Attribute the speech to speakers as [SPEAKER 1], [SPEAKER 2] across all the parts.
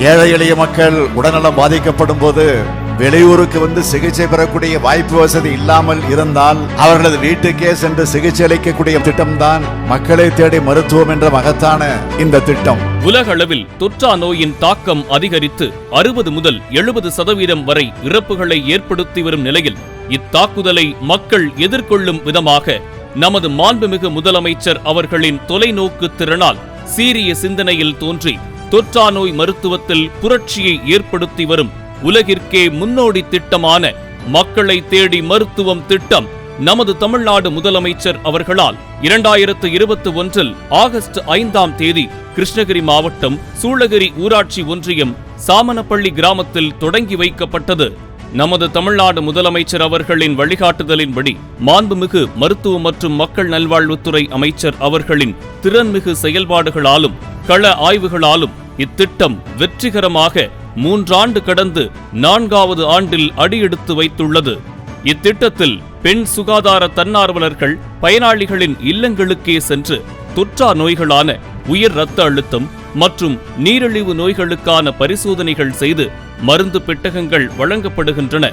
[SPEAKER 1] ஏழை எளிய மக்கள் உடல்நலம் பாதிக்கப்படும் போது வெளியூருக்கு வந்து சிகிச்சை பெறக்கூடிய வாய்ப்பு வசதி இல்லாமல் இருந்தால் அவர்களது வீட்டுக்கே சென்று சிகிச்சை அளிக்கக்கூடிய திட்டம்தான் மக்களை தேடி மருத்துவம் என்ற மகத்தான இந்த திட்டம்.
[SPEAKER 2] உலகளவில் தொற்றா நோயின் தாக்கம் அதிகரித்து அறுபது முதல் எழுபது சதவீதம் வரை இறப்புகளை ஏற்படுத்தி வரும் நிலையில் இத்தாக்குதலை மக்கள் எதிர்கொள்ளும் விதமாக நமது மாண்புமிகு முதலமைச்சர் அவர்களின் தொலைநோக்கு திறனால் சீரிய சிந்தனையில் தோன்றி தொற்றா நோய் மருத்துவத்தில் புரட்சியை ஏற்படுத்தி வரும் உலகிற்கே முன்னோடி திட்டமான மக்களை தேடி மருத்துவம் திட்டம் நமது தமிழ்நாடு முதலமைச்சர் அவர்களால் இரண்டாயிரத்து இருபத்தி ஒன்றில் ஆகஸ்ட் ஐந்தாம் தேதி கிருஷ்ணகிரி மாவட்டம் சூளகிரி ஊராட்சி ஒன்றியம் சாமனப்பள்ளி கிராமத்தில் தொடங்கி வைக்கப்பட்டது. நமது தமிழ்நாடு முதலமைச்சர் அவர்களின் வழிகாட்டுதலின்படி மாண்புமிகு மருத்துவ மற்றும் மக்கள் நல்வாழ்வுத்துறை அமைச்சர் அவர்களின் திறன்மிகு செயல்பாடுகளாலும் கள ஆய்வுகளாலும் இத்திட்டம் வெற்றிகரமாக மூன்றாண்டு கடந்து நான்காவது ஆண்டில் அடியெடுத்து வைத்துள்ளது. இத்திட்டத்தில் பெண் சுகாதார தன்னார்வலர்கள் பயனாளிகளின் இல்லங்களுக்கே சென்று தொற்றா நோய்களான உயர் இரத்த அழுத்தம் மற்றும் நீரிழிவு நோய்களுக்கான பரிசோதனைகள் செய்து மருந்து பெட்டகங்கள் வழங்கப்படுகின்றன.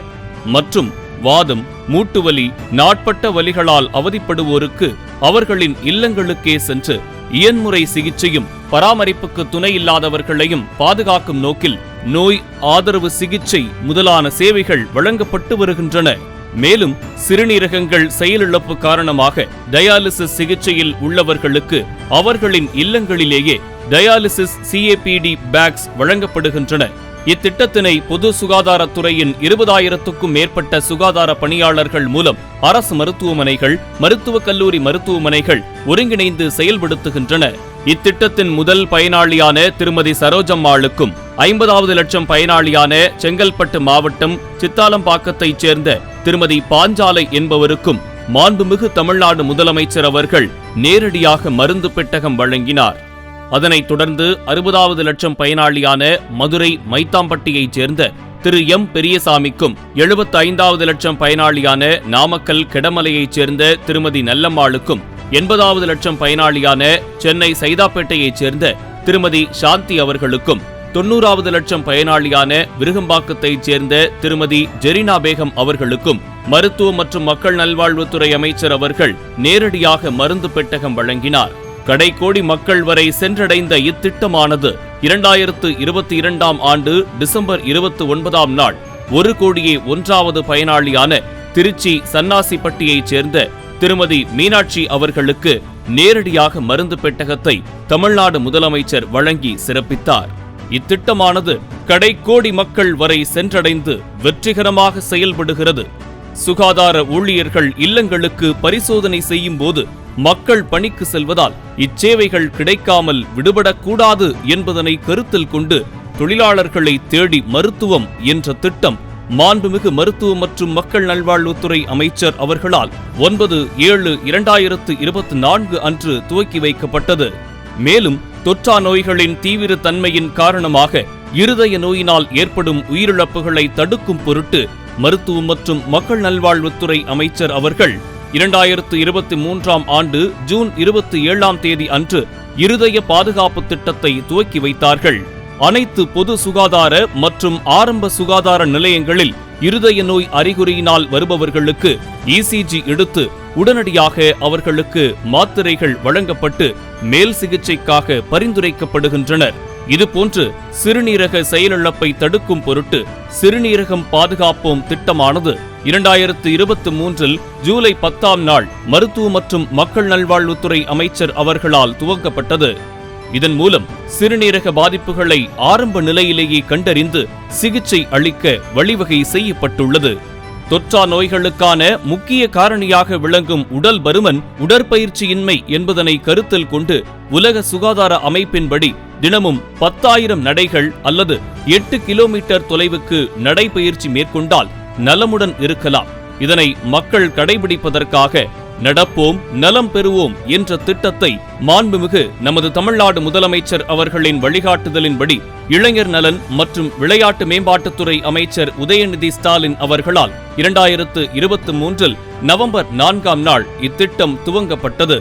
[SPEAKER 2] மற்றும் வாதம் மூட்டுவலி நாட்பட்ட வலிகளால் அவதிப்படுவோருக்கு அவர்களின் இல்லங்களுக்கே சென்று இயன்முறை சிகிச்சையும் பராமரிப்புக்கு துணை இல்லாதவர்களையும் பாதுகாக்கும் நோக்கில் நோய் ஆதரவு சிகிச்சை முதலான சேவைகள் வழங்கப்பட்டு வருகின்றன. மேலும் சிறுநீரகங்கள் செயலிழப்பு காரணமாக டயாலிசிஸ் சிகிச்சையில் உள்ளவர்களுக்கு அவர்களின் இல்லங்களிலேயே டயாலிசிஸ் சிஏபிடி பேக்ஸ் வழங்கப்படுகின்றன. இத்திட்டத்தினை பொது சுகாதாரத்துறையின் இருபதாயிரத்துக்கும் மேற்பட்ட சுகாதார பணியாளர்கள் மூலம் அரசு மருத்துவமனைகள் மருத்துவக் கல்லூரி மருத்துவமனைகள் ஒருங்கிணைந்து செயல்படுத்துகின்றன. இத்திட்டத்தின் முதல் பயனாளியான திருமதி சரோஜம்மாளுக்கும் ஐம்பதாவது லட்சம் பயனாளியான செங்கல்பட்டு மாவட்டம் சித்தாலம்பாக்கத்தைச் சேர்ந்த திருமதி பாஞ்சாலை என்பவருக்கும் மாண்புமிகு தமிழ்நாடு முதலமைச்சர் அவர்கள் நேரடியாக மருந்து பெட்டகம் வழங்கினார். அதனைத் தொடர்ந்து அறுபதாவது லட்சம் பயனாளியான மதுரை மைத்தாம்பட்டியைச் சேர்ந்த திரு எம். பெரியசாமிக்கும் எழுபத்தி ஐந்தாவது லட்சம் பயனாளியான நாமக்கல் கெடமலையைச் சேர்ந்த திருமதி நல்லம்மாளுக்கும் எண்பதாவது லட்சம் பயனாளியான சென்னை சைதாப்பேட்டையைச் சேர்ந்த திருமதி சாந்தி அவர்களுக்கும் தொண்ணூறாவது லட்சம் பயனாளியான விருகம்பாக்கத்தைச் சேர்ந்த திருமதி ஜெரினா பேகம் அவர்களுக்கும் மருத்துவ மற்றும் மக்கள் நல்வாழ்வுத்துறை அமைச்சர் அவர்கள் நேரடியாக மருந்து பெட்டகம் வழங்கினார். கடைக்கோடி மக்கள் வரை சென்றடைந்த இத்திட்டமானது இரண்டாயிரத்து இருபத்தி இரண்டாம் ஆண்டு டிசம்பர் இருபத்தி ஒன்பதாம் நாள் ஒரு கோடியே ஒன்றாவது பயனாளியான திருச்சி சன்னாசிப்பட்டியைச் சேர்ந்த திருமதி மீனாட்சி அவர்களுக்கு நேரடியாக மருந்து பெட்டகத்தை தமிழ்நாடு முதலமைச்சர் வழங்கி சிறப்பித்தார். இத்திட்டமானது கடைக்கோடி மக்கள் வரை சென்றடைந்து வெற்றிகரமாக செயல்படுகிறது. சுகாதார ஊழியர்கள் இல்லங்களுக்கு பரிசோதனை செய்யும் போது மக்கள் பணிக்கு செல்வதால் இச்சேவைகள் கிடைக்காமல் விடுபடக்கூடாது என்பதனை கருத்தில் கொண்டு தொழிலாளர்களை தேடி மருத்துவம் என்ற திட்டம் மாண்புமிகு மருத்துவ மற்றும் மக்கள் நல்வாழ்வுத்துறை அமைச்சர் அவர்களால் ஒன்பது ஏழு இரண்டாயிரத்து இருபத்தி நான்கு அன்று துவக்கி வைக்கப்பட்டது. மேலும் தொற்றா நோய்களின் தீவிர தன்மையின் காரணமாக இருதய நோயினால் ஏற்படும் உயிரிழப்புகளை தடுக்கும் பொருட்டு மருத்துவம் மற்றும் மக்கள் நல்வாழ்வுத்துறை அமைச்சர் அவர்கள் இரண்டாயிரத்து இருபத்தி மூன்றாம் ஆண்டு ஜூன் இருபத்தி ஏழாம் தேதி அன்று இருதய பாதுகாப்பு திட்டத்தை துவக்கி வைத்தார்கள். அனைத்து பொது சுகாதார மற்றும் ஆரம்ப சுகாதார நிலையங்களில் இருதய நோய் அறிகுறியினால் வருபவர்களுக்கு இசிஜி எடுத்து உடனடியாக அவர்களுக்கு மாத்திரைகள் வழங்கப்பட்டு மேல் சிகிச்சைக்காக பரிந்துரைக்கப்படுகின்றனர். இதுபோன்று சிறுநீரக செயலிழப்பை தடுக்கும் பொருட்டு சிறுநீரகம் பாதுகாப்போம் திட்டமானது இரண்டாயிரத்து இருபத்தி மூன்றில் ஜூலை பத்தாம் நாள் மருத்துவ மற்றும் மக்கள் நல்வாழ்வுத்துறை அமைச்சர் அவர்களால் துவங்கப்பட்டது இதன் மூலம் சிறுநீரக பாதிப்புகளை ஆரம்ப நிலையிலேயே கண்டறிந்து சிகிச்சை அளிக்க வழிவகை செய்யப்பட்டுள்ளது. தொற்றா நோய்களுக்கான முக்கிய காரணியாக விளங்கும் உடல் பருமன் உடற்பயிற்சியின்மை என்பதனை கருத்தில் கொண்டு உலக சுகாதார அமைப்பின்படி தினமும் பத்தாயிரம் நடைகள் அல்லது எட்டு கிலோமீட்டர் தொலைவுக்கு நடைபயிற்சி மேற்கொண்டால் நலமுடன் இருக்கலாம். இதனை மக்கள் கடைபிடிப்பதற்காக நடப்போம் நலம் பெறுவோம் என்ற திட்டத்தை மாண்புமிகு நமது தமிழ்நாடு முதலமைச்சர் அவர்களின் வழிகாட்டுதலின்படி இளைஞர் நலன் மற்றும் விளையாட்டு மேம்பாட்டுத்துறை அமைச்சர் உதயநிதி ஸ்டாலின் அவர்களால் இரண்டாயிரத்து இருபத்தி மூன்றில் நவம்பர் நான்காம் நாள் இத்திட்டம் துவங்கப்பட்டது.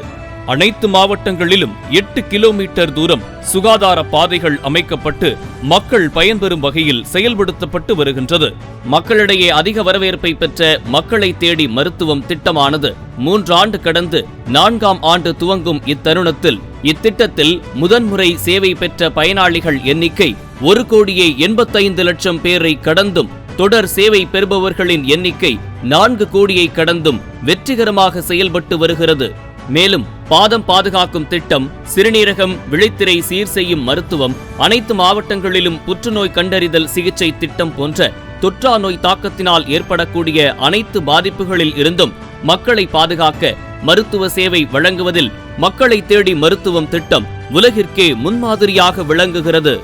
[SPEAKER 2] அனைத்து மாவட்டங்களிலும் எட்டு கிலோமீட்டர் தூரம் சுகாதார பாதைகள் அமைக்கப்பட்டு மக்கள் பயன்பெறும் வகையில் செயல்படுத்தப்பட்டு வருகின்றது. மக்களிடையே அதிக வரவேற்பை பெற்ற மக்களை தேடி மருத்துவம் திட்டமானது மூன்றாண்டு கடந்து நான்காம் ஆண்டு துவங்கும் இத்தருணத்தில் இத்திட்டத்தில் முதன்முறை சேவை பெற்ற பயனாளிகள் எண்ணிக்கை ஒரு கோடியே எண்பத்தைந்து லட்சம் பேரை கடந்தும் தொடர் சேவை பெறுபவர்களின் எண்ணிக்கை நான்கு கோடியை கடந்தும் வெற்றிகரமாக செயல்பட்டு வருகிறது. மேலும் பாதம் பாதுகாக்கும் திட்டம் சிறுநீரகம் விழித்திரை சீர் செய்யும் மருத்துவம் அனைத்து மாவட்டங்களிலும் புற்றுநோய் கண்டறிதல் சிகிச்சை திட்டம் போன்ற தொற்றா நோய் தாக்கத்தினால் ஏற்படக்கூடிய அனைத்து பாதிப்புகளில் இருந்தும் மக்களை பாதுகாக்க மருத்துவ சேவை வழங்குவதில் மக்களை தேடி மருத்துவம் திட்டம் உலகிற்கே முன்மாதிரியாக விளங்குகிறது.